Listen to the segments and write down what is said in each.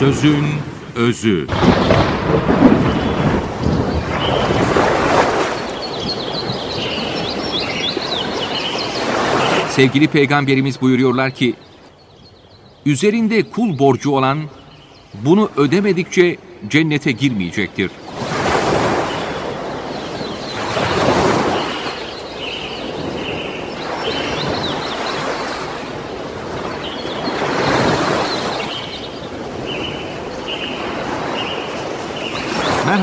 Sözün özü. Sevgili peygamberimiz buyuruyorlar ki, üzerinde kul borcu olan bunu ödemedikçe cennete girmeyecektir.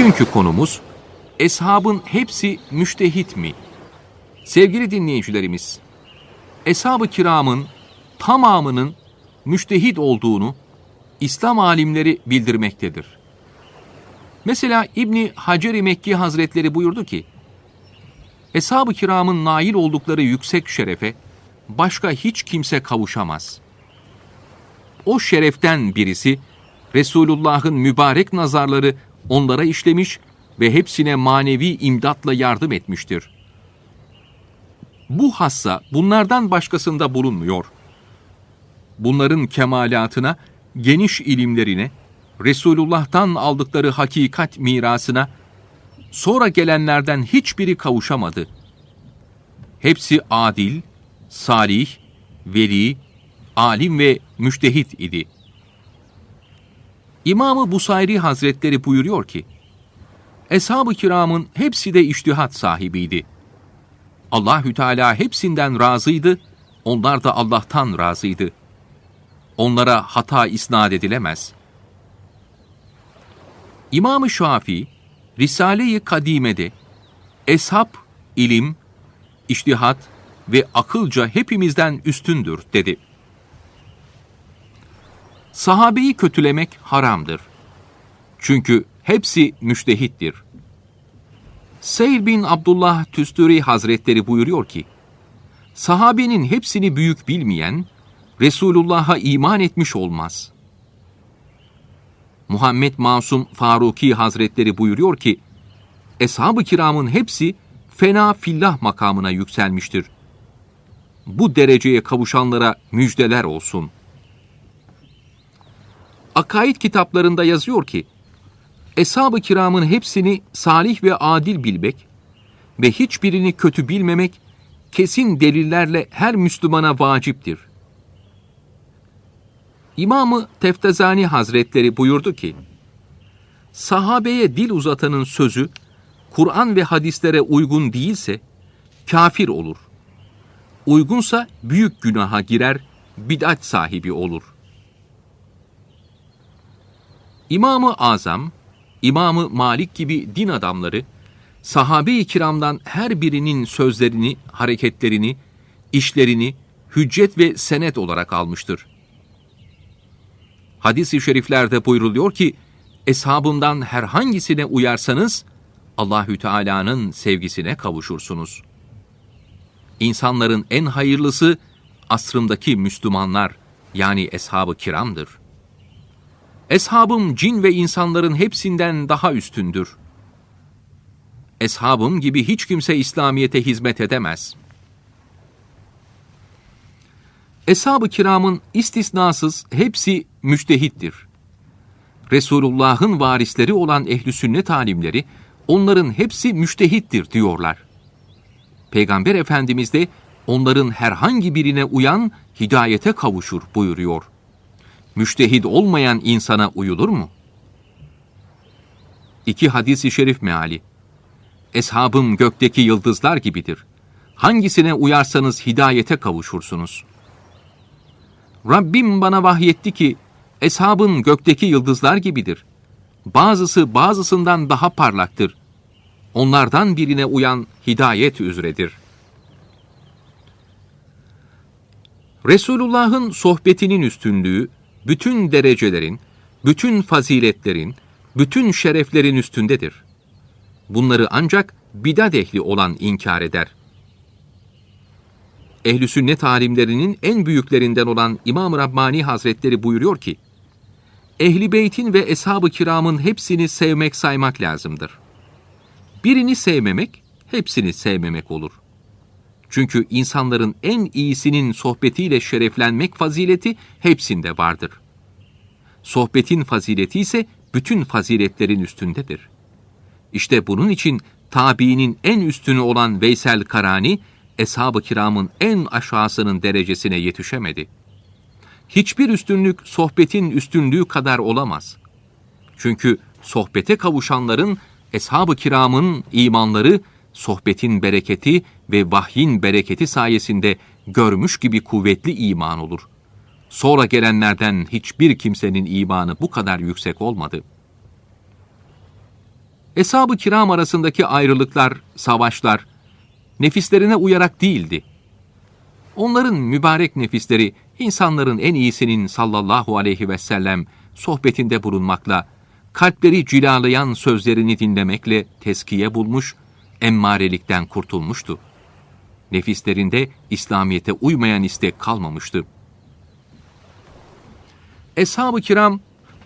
Bugünkü konumuz Eshabın hepsi müştehit mi? Sevgili dinleyicilerimiz, Eshab-ı kiramın tamamının müştehit olduğunu İslam alimleri bildirmektedir. Mesela İbni Hacer-i Mekki Hazretleri buyurdu ki, Eshab-ı kiramın nail oldukları yüksek şerefe başka hiç kimse kavuşamaz. O şereften birisi, Resulullah'ın mübarek nazarları onlara işlemiş ve hepsine manevi imdatla yardım etmiştir. Bu hassa bunlardan başkasında bulunmuyor. Bunların kemalatına, geniş ilimlerine, Resulullah'tan aldıkları hakikat mirasına, sonra gelenlerden hiçbiri kavuşamadı. Hepsi adil, salih, veli, alim ve müştehit idi. İmam-ı Busayri Hazretleri buyuruyor ki, Eshab-ı kiramın hepsi de iştihat sahibiydi. Allahü Teala hepsinden razıydı, onlar da Allah'tan razıydı. Onlara hata isnat edilemez. İmam-ı Şafii, Risale-i Kadime'de, Eshab, ilim, iştihat ve akılca hepimizden üstündür dedi. Sahabeyi kötülemek haramdır. Çünkü hepsi müştehittir. Seyr bin Abdullah Tüstüri Hazretleri buyuruyor ki, sahabenin hepsini büyük bilmeyen, Resulullah'a iman etmiş olmaz. Muhammed Masum Faruki Hazretleri buyuruyor ki, Eshab-ı kiramın hepsi fena fillah makamına yükselmiştir. Bu dereceye kavuşanlara müjdeler olsun. Akaid kitaplarında yazıyor ki, Eshab-ı kiramın hepsini salih ve adil bilmek ve hiçbirini kötü bilmemek kesin delillerle her Müslümana vaciptir. İmamı Teftezani Hazretleri buyurdu ki, sahabeye dil uzatanın sözü, Kur'an ve hadislere uygun değilse, kafir olur. Uygunsa büyük günaha girer, bid'at sahibi olur. İmamı Azam, İmamı Malik gibi din adamları, sahabe-i kiramdan her birinin sözlerini, hareketlerini, işlerini hüccet ve senet olarak almıştır. Hadis-i şeriflerde buyruluyor ki, eshabımdan herhangisine uyarsanız, Allahü Teala'nın sevgisine kavuşursunuz. İnsanların en hayırlısı, asrımdaki Müslümanlar, yani eshab-ı kiramdır. Eshabım cin ve insanların hepsinden daha üstündür. Eshabım gibi hiç kimse İslamiyet'e hizmet edemez. Eshab-ı kiramın istisnasız hepsi müçtehittir. Resulullah'ın varisleri olan ehli sünnet alimleri onların hepsi müçtehittir diyorlar. Peygamber Efendimiz de onların herhangi birine uyan hidayete kavuşur buyuruyor müştehid olmayan insana uyulur mu? İki hadisi şerif meali. Eshabım gökteki yıldızlar gibidir. Hangisine uyarsanız hidayete kavuşursunuz. Rabbim bana vahyetti ki, eshabın gökteki yıldızlar gibidir. Bazısı bazısından daha parlaktır. Onlardan birine uyan hidayet üzredir. Resulullah'ın sohbetinin üstünlüğü, bütün derecelerin, bütün faziletlerin, bütün şereflerin üstündedir. Bunları ancak bidat ehli olan inkar eder. Ehl-i sünnet alimlerinin en büyüklerinden olan İmam Rabbani Hazretleri buyuruyor ki, Ehli beytin ve eshab-ı kiramın hepsini sevmek saymak lazımdır. Birini sevmemek, hepsini sevmemek olur. Çünkü insanların en iyisinin sohbetiyle şereflenmek fazileti hepsinde vardır. Sohbetin fazileti ise bütün faziletlerin üstündedir. İşte bunun için tabiinin en üstünü olan Veysel Karani, eshab-ı kiramın en aşağısının derecesine yetişemedi. Hiçbir üstünlük sohbetin üstünlüğü kadar olamaz. Çünkü sohbete kavuşanların, eshab-ı kiramın imanları, sohbetin bereketi ve vahyin bereketi sayesinde görmüş gibi kuvvetli iman olur. Sonra gelenlerden hiçbir kimsenin imanı bu kadar yüksek olmadı. Eshab-ı kiram arasındaki ayrılıklar, savaşlar, nefislerine uyarak değildi. Onların mübarek nefisleri insanların en iyisinin sallallahu aleyhi ve sellem sohbetinde bulunmakla, kalpleri cilalayan sözlerini dinlemekle teskiye bulmuş, emmarelikten kurtulmuştu. Nefislerinde İslamiyete uymayan istek kalmamıştı. Eshab-ı kiram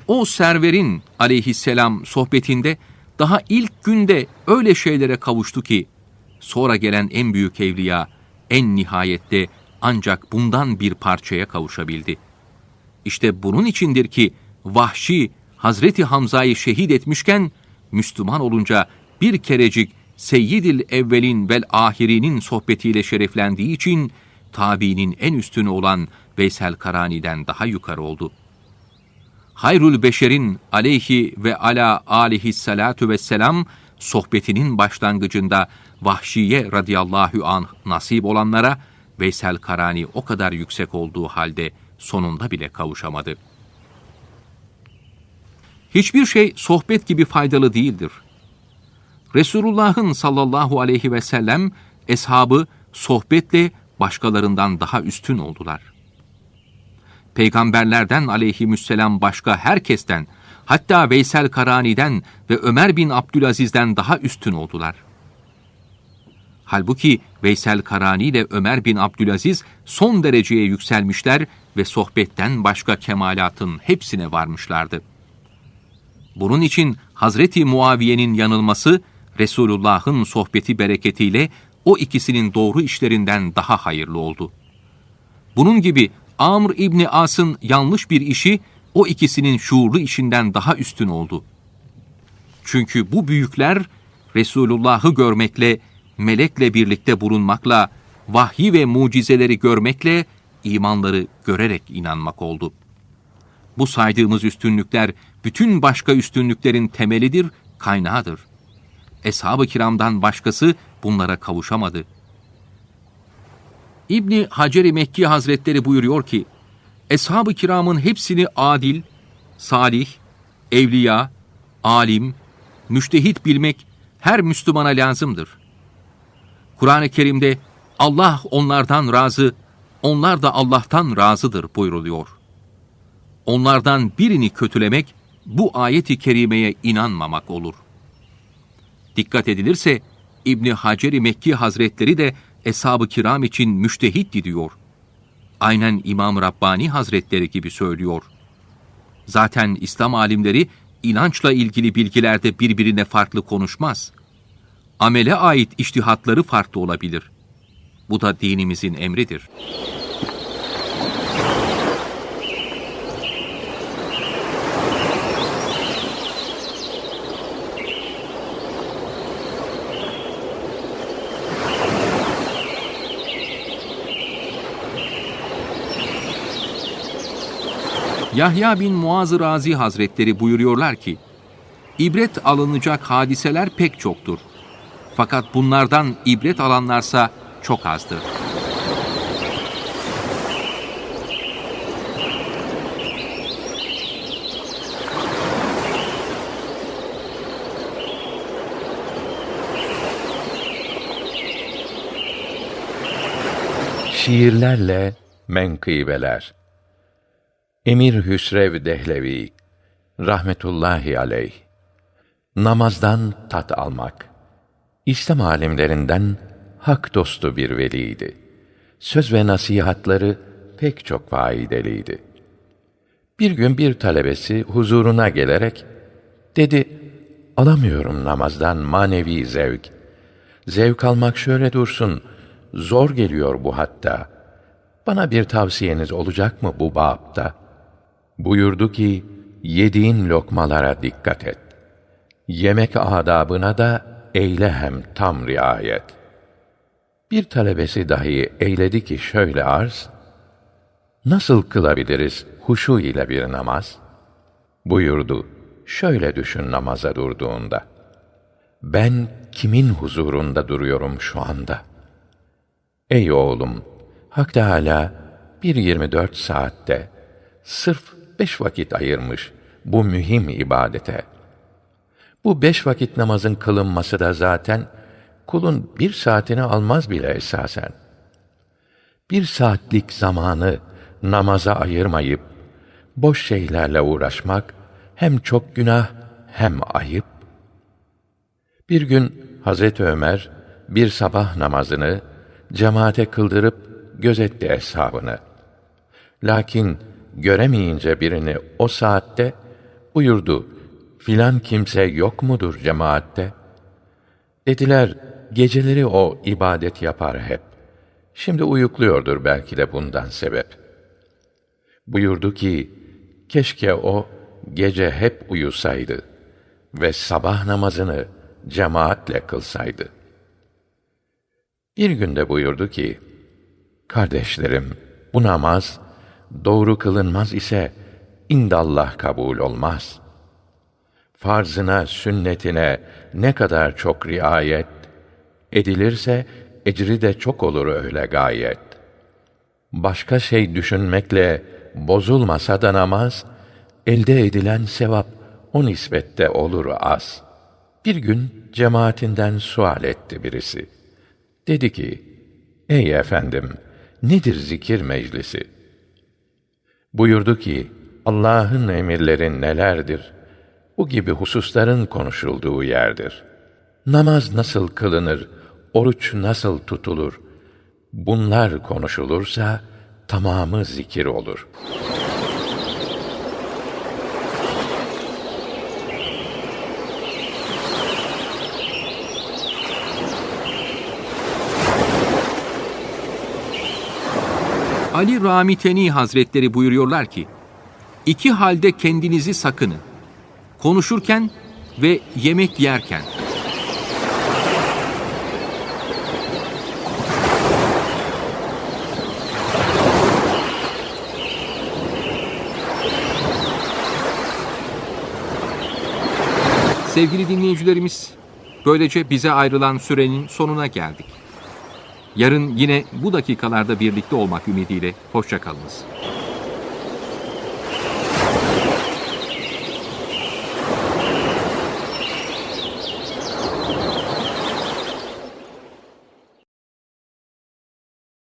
o serverin aleyhisselam sohbetinde daha ilk günde öyle şeylere kavuştu ki sonra gelen en büyük evliya en nihayette ancak bundan bir parçaya kavuşabildi. İşte bunun içindir ki Vahşi Hazreti Hamza'yı şehit etmişken Müslüman olunca bir kerecik Seyyidil Evvelin vel Ahirinin sohbetiyle şereflendiği için tabiinin en üstünü olan Veysel Karani'den daha yukarı oldu. Hayrul Beşer'in aleyhi ve ala aleyhissalatu vesselam sohbetinin başlangıcında Vahşiye radıyallahu an nasip olanlara Veysel Karani o kadar yüksek olduğu halde sonunda bile kavuşamadı. Hiçbir şey sohbet gibi faydalı değildir. Resulullah'ın sallallahu aleyhi ve sellem eshabı sohbetle başkalarından daha üstün oldular. Peygamberlerden aleyhisselam başka herkesten, hatta Veysel Karani'den ve Ömer bin Abdülaziz'den daha üstün oldular. Halbuki Veysel Karani ile Ömer bin Abdülaziz son dereceye yükselmişler ve sohbetten başka kemalatın hepsine varmışlardı. Bunun için Hazreti Muaviye'nin yanılması, Resulullah'ın sohbeti bereketiyle o ikisinin doğru işlerinden daha hayırlı oldu. Bunun gibi Amr İbni As'ın yanlış bir işi o ikisinin şuurlu işinden daha üstün oldu. Çünkü bu büyükler Resulullah'ı görmekle, melekle birlikte bulunmakla, vahyi ve mucizeleri görmekle, imanları görerek inanmak oldu. Bu saydığımız üstünlükler bütün başka üstünlüklerin temelidir, kaynağıdır. Eshab-ı kiramdan başkası bunlara kavuşamadı. İbni Hacer-i Mekki Hazretleri buyuruyor ki, Eshab-ı kiramın hepsini adil, salih, evliya, alim, müştehit bilmek her Müslümana lazımdır. Kur'an-ı Kerim'de Allah onlardan razı, onlar da Allah'tan razıdır buyruluyor. Onlardan birini kötülemek, bu ayeti kerimeye inanmamak olur. Dikkat edilirse, İbni Hacer-i Mekki Hazretleri de Eshab-ı Kiram için müştehitti diyor. Aynen İmam Rabbani Hazretleri gibi söylüyor. Zaten İslam alimleri inançla ilgili bilgilerde birbirine farklı konuşmaz. Amele ait iştihatları farklı olabilir. Bu da dinimizin emridir. Yahya bin Muaz Razi Hazretleri buyuruyorlar ki, ibret alınacak hadiseler pek çoktur. Fakat bunlardan ibret alanlarsa çok azdır. Şiirlerle menkıbeler Emir Hüsrev Dehlevi rahmetullahi aleyh namazdan tat almak İslam alimlerinden hak dostu bir veliydi. Söz ve nasihatları pek çok faydeliydi. Bir gün bir talebesi huzuruna gelerek dedi: "Alamıyorum namazdan manevi zevk. Zevk almak şöyle dursun, zor geliyor bu hatta. Bana bir tavsiyeniz olacak mı bu bapta?" Buyurdu ki, yediğin lokmalara dikkat et. Yemek adabına da eyle hem tam riayet. Bir talebesi dahi eyledi ki şöyle arz, Nasıl kılabiliriz huşu ile bir namaz? Buyurdu, şöyle düşün namaza durduğunda. Ben kimin huzurunda duruyorum şu anda? Ey oğlum, Hak Teâlâ bir 24 saatte sırf beş vakit ayırmış bu mühim ibadete. Bu beş vakit namazın kılınması da zaten kulun bir saatini almaz bile esasen. Bir saatlik zamanı namaza ayırmayıp boş şeylerle uğraşmak hem çok günah hem ayıp. Bir gün Hazreti Ömer bir sabah namazını cemaate kıldırıp gözetti eshabını. Lakin göremeyince birini o saatte buyurdu, filan kimse yok mudur cemaatte? Dediler, geceleri o ibadet yapar hep. Şimdi uyukluyordur belki de bundan sebep. Buyurdu ki, keşke o gece hep uyusaydı ve sabah namazını cemaatle kılsaydı. Bir günde buyurdu ki, Kardeşlerim, bu namaz doğru kılınmaz ise indallah kabul olmaz. Farzına, sünnetine ne kadar çok riayet edilirse ecri de çok olur öyle gayet. Başka şey düşünmekle bozulmasa da namaz, elde edilen sevap o nispette olur az. Bir gün cemaatinden sual etti birisi. Dedi ki, Ey efendim, nedir zikir meclisi? Buyurdu ki, Allah'ın emirleri nelerdir? Bu gibi hususların konuşulduğu yerdir. Namaz nasıl kılınır? Oruç nasıl tutulur? Bunlar konuşulursa tamamı zikir olur. Ali Ramiteni Hazretleri buyuruyorlar ki, iki halde kendinizi sakının. Konuşurken ve yemek yerken. Sevgili dinleyicilerimiz, böylece bize ayrılan sürenin sonuna geldik. Yarın yine bu dakikalarda birlikte olmak ümidiyle hoşçakalınız.